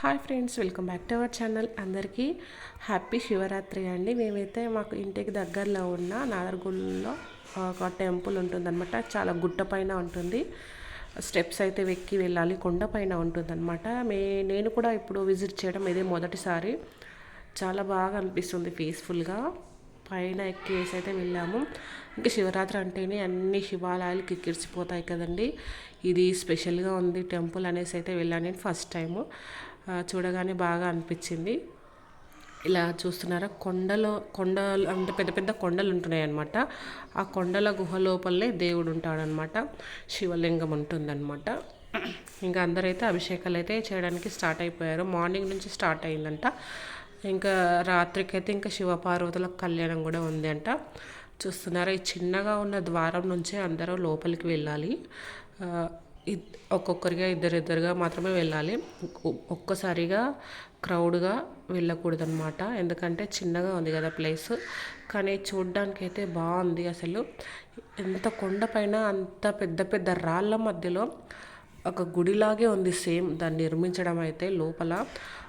Hi friends welcome back to our channel. అందరికీ happy Shivaratri అండి. మేమైతే మాకు ఇంటికి దగ్గరలో ఉన్న నాదర్గుల్లో ఒక టెంపుల్ ఉంటుందన్నమాట. చాలా గుట్ట పైన ఉంటుంది. స్టెప్స్ అయితే వెక్కి వెళ్ళాలి కొండ పైన ఉంటుందన్నమాట. మే నేను కూడా ఇప్పుడు విజిట్ చేయడం ఇదే మొదటిసారి. చాలా బాగా అనిపిస్తుంది పీస్ఫుల్గా. పైన ఎక్కేసి అయితే వెళ్ళాము. ఇంకా శివరాత్రి అంటేనే అన్ని శివాలయాలు కిక్కిరిసిపోతాయి కదండి. ఇది స్పెషల్గా ఉంది టెంపుల్ అనేసి అయితే వెళ్ళాను నేను ఫస్ట్ టైము. చూడగానే బాగా అనిపించింది. ఇలా చూస్తున్నారా కొండలో కొండలు అంటే పెద్ద పెద్ద కొండలు ఉంటున్నాయి అనమాట ఆ కొండల గుహ లోపలనే దేవుడు ఉంటాడనమాట శివలింగం ఉంటుందన్నమాట. ఇంకా అందరైతే అభిషేకాలు అయితే చేయడానికి స్టార్ట్ అయిపోయారు. మార్నింగ్ నుంచి స్టార్ట్ అయిందంట. ఇంకా రాత్రికైతే ఇంకా శివపార్వతుల కళ్యాణం కూడా ఉంది అంట చూస్తున్నారా ఈ చిన్నగా ఉన్న ద్వారం నుంచే అందరూ లోపలికి వెళ్ళాలి. ఒక్కొక్కరిగా ఇద్దరిద్దరుగా మాత్రమే వెళ్ళాలి. ఒక్కసారిగా క్రౌడ్గా వెళ్ళకూడదు అనమాట ఎందుకంటే చిన్నగా ఉంది కదా ప్లేస్. కానీ చూడ్డానికి అయితే బాగుంది అసలు. ఎంత కొండపైన అంత పెద్ద పెద్ద రాళ్ళ మధ్యలో ఒక గుడిలాగే ఉంది సేమ్. దాన్ని నిర్మించడం అయితే లోపల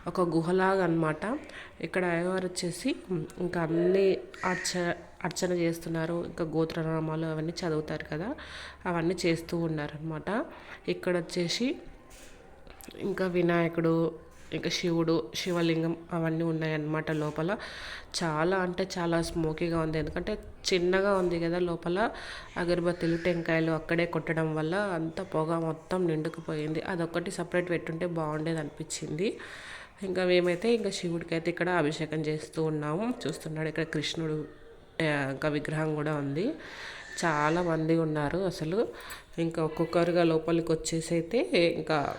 ఒక గుహలాగా అనమాట ఇక్కడ అయ్యవారు వచ్చేసి ఇంకా అన్ని అర్చ అర్చన చేస్తున్నారు. ఇంకా గోత్రనామాలు అవన్నీ చదువుతారు కదా. అవన్నీ చేస్తూ ఉన్నారనమాట ఇక్కడ వచ్చేసి ఇంకా వినాయకుడు ఇంకా శివుడు శివలింగం అవన్నీ ఉన్నాయన్నమాట లోపల. చాలా అంటే చాలా స్మోకీగా ఉంది. ఎందుకంటే చిన్నగా ఉంది కదా లోపల. అగరబత్తిలు టెంకాయలు అక్కడే కొట్టడం వల్ల అంత పొగ మొత్తం నిండుకుపోయింది. అదొక్కటి సపరేట్ పెట్టుంటే బాగుండేది అనిపించింది. ఇంకా మేమైతే ఇంకా శివుడికి అయితే ఇక్కడ అభిషేకం చేస్తూ ఉన్నాము. చూస్తున్నాడు ఇక్కడ కృష్ణుడు ఇంకా విగ్రహం కూడా ఉంది. చాలా మంది ఉన్నారు అసలు. ఇంకా ఒక్కొక్కరుగా లోపలికి వచ్చేసి అయితే ఇంకా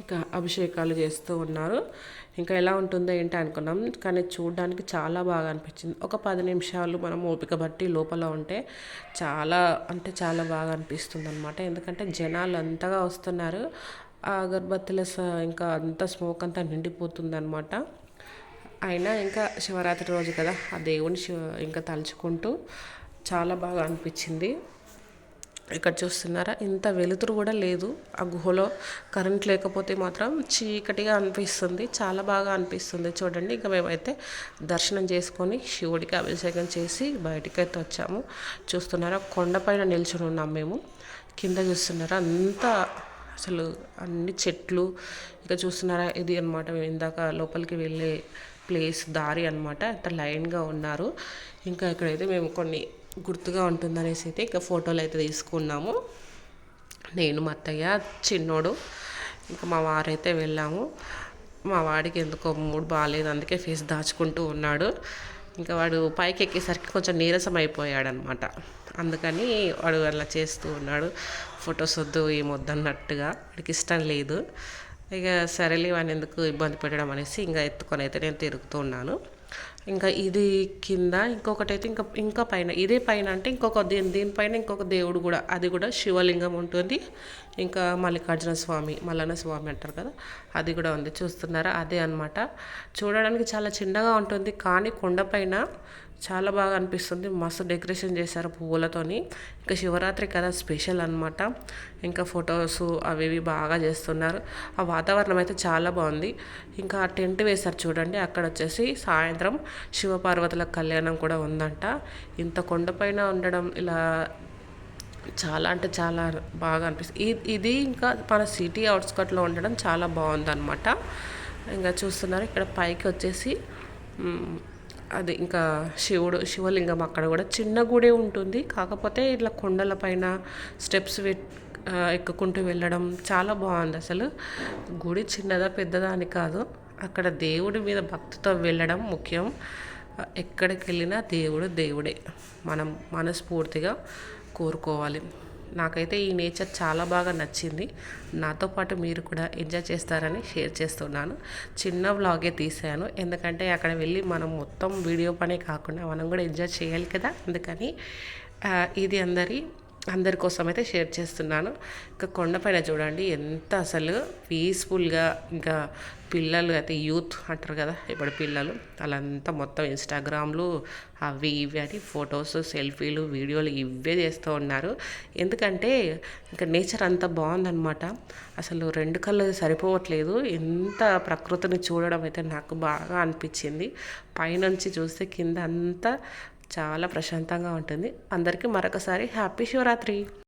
ఇంకా అభిషేకాలు చేస్తూ ఉన్నారు. ఇంకా ఎలా ఉంటుందో ఏంటి అనుకున్నాం. కానీ చూడడానికి చాలా బాగా అనిపించింది. ఒక పది నిమిషాలు మనం ఓపిక బట్టి లోపల ఉంటే చాలా అంటే చాలా బాగా అనిపిస్తుంది అనమాట ఎందుకంటే జనాలు అంతగా వస్తున్నారు. ఆ అగరబత్తుల ఇంకా అంత స్మోక్ అంతా నిండిపోతుంది అనమాట అయినా ఇంకా శివరాత్రి రోజు కదా ఆ దేవుని శివ ఇంకా తలుచుకుంటూ చాలా బాగా అనిపించింది. ఇక్కడ చూస్తున్నారా? ఇంత వెలుతురు కూడా లేదు. ఆ గుహలో కరెంట్ లేకపోతే మాత్రం చీకటిగా అనిపిస్తుంది. చాలా బాగా అనిపిస్తుంది చూడండి. ఇంకా మేమైతే దర్శనం చేసుకొని శివుడికి అభిషేకం చేసి బయటికి అయితే వచ్చాము. చూస్తున్నారా? కొండపైన నిల్చుని ఉన్నాం మేము. కింద చూస్తున్నారా? అంతా అసలు అన్ని చెట్లు. ఇంకా చూస్తున్నారా? ఇది అనమాట మేము ఇందాక లోపలికి వెళ్ళే ప్లేస్ దారి అనమాట అంత లైన్గా ఉన్నారు. ఇంకా ఇక్కడైతే మేము కొన్ని గుర్తుగా ఉంటుందనేసి అయితే ఇంకా ఫోటోలు అయితే తీసుకున్నాము. నేను మా అత్తయ్య చిన్నోడు ఇంకా మా వారైతే వెళ్ళాము. మా వాడికి ఎందుకో మూడు బాగాలేదు అందుకే ఫేస్ దాచుకుంటూ ఉన్నాడు. ఇంకా వాడు పైకి ఎక్కేసరికి కొంచెం నీరసం అయిపోయాడనమాట. అందుకని వాడు అలా చేస్తూ ఉన్నాడు. ఫొటోస్ వద్దు ఏమొద్దన్నట్టుగా వాడికి ఇష్టం లేదు. ఇక సరేలే వాడిని ఎందుకు ఇబ్బంది పెట్టడం అనేసి ఇంకా ఎత్తుకొని అయితే నేను తిరుగుతూ ఉన్నాను. ఇంకా ఇది కింద ఇంకొకటి అయితే ఇంకా ఇంకా పైన. ఇదే పైన అంటే ఇంకొక దీని దీనిపైన ఇంకొక దేవుడు కూడా అది కూడా శివలింగం ఉంటుంది. ఇంకా మల్లికార్జున స్వామి మల్లన్న స్వామి అంటారు కదా అది కూడా ఉంది. చూస్తున్నారా? అదే అనమాట చూడడానికి చాలా చిన్నగా ఉంటుంది కానీ కొండపైన చాలా బాగా అనిపిస్తుంది. మస్తు డెకరేషన్ చేశారు పువ్వులతోని. ఇంకా శివరాత్రి కదా స్పెషల్ అనమాట ఇంకా ఫొటోస్ అవి ఇవి బాగా చేస్తున్నారు. ఆ వాతావరణం అయితే చాలా బాగుంది. ఇంకా టెంట్ వేశారు చూడండి. అక్కడ వచ్చేసి సాయంత్రం శివపార్వతుల కళ్యాణం కూడా ఉందంట. ఇంత కొండపైన ఉండడం ఇలా చాలా అంటే చాలా బాగా అనిపిస్తుంది ఇది ఇంకా మన సిటీ అవుట్స్కట్లో ఉండడం చాలా బాగుందన్నమాట. ఇంకా చూస్తున్నారు. ఇక్కడ పైకి వచ్చేసి అది ఇంకా శివుడు శివలింగం అక్కడ కూడా చిన్న గుడి ఉంటుంది. కాకపోతే ఇట్లా కొండల పైన స్టెప్స్ ఎక్కుకుంటూ వెళ్ళడం చాలా బాగుంది అసలు. గుడి చిన్నదా పెద్దదా అని కాదు. అక్కడ దేవుడి మీద భక్తితో వెళ్ళడం ముఖ్యం. ఎక్కడికి వెళ్ళినా దేవుడు దేవుడే. మనం మనస్ఫూర్తిగా కోరుకోవాలి. నాకైతే ఈ నేచర్ చాలా బాగా నచ్చింది. నాతో పాటు మీరు కూడా ఎంజాయ్ చేస్తారని షేర్ చేస్తున్నాను. చిన్న వ్లాగే తీసాను ఎందుకంటే అక్కడ వెళ్ళి మనం మొత్తం వీడియో పనే కాకుండా మనం కూడా ఎంజాయ్ చేయాలి కదా. అందుకని ఇది అందరి అందరి కోసం అయితే షేర్ చేస్తున్నాను. ఇంకా కొండపైన చూడండి ఎంత అసలు పీస్ఫుల్గా ఇంకా పిల్లలు అయితే యూత్ అంటారు కదా ఇప్పుడు పిల్లలు. వాళ్ళంతా మొత్తం ఇన్స్టాగ్రామ్లు అవి ఇవి అని ఫొటోస్ సెల్ఫీలు వీడియోలు ఇవే చేస్తూ ఉన్నారు. ఎందుకంటే ఇంకా నేచర్ అంత బాగుందనమాట అసలు రెండు కళ్ళు సరిపోవట్లేదు. ఎంత ప్రకృతిని చూడడం అయితే నాకు బాగా అనిపించింది. పైనుంచి చూస్తే కింద అంతా చాలా ప్రశాంతంగా ఉంటుంది. అందరికీ మరొకసారి హ్యాపీ శివరాత్రి.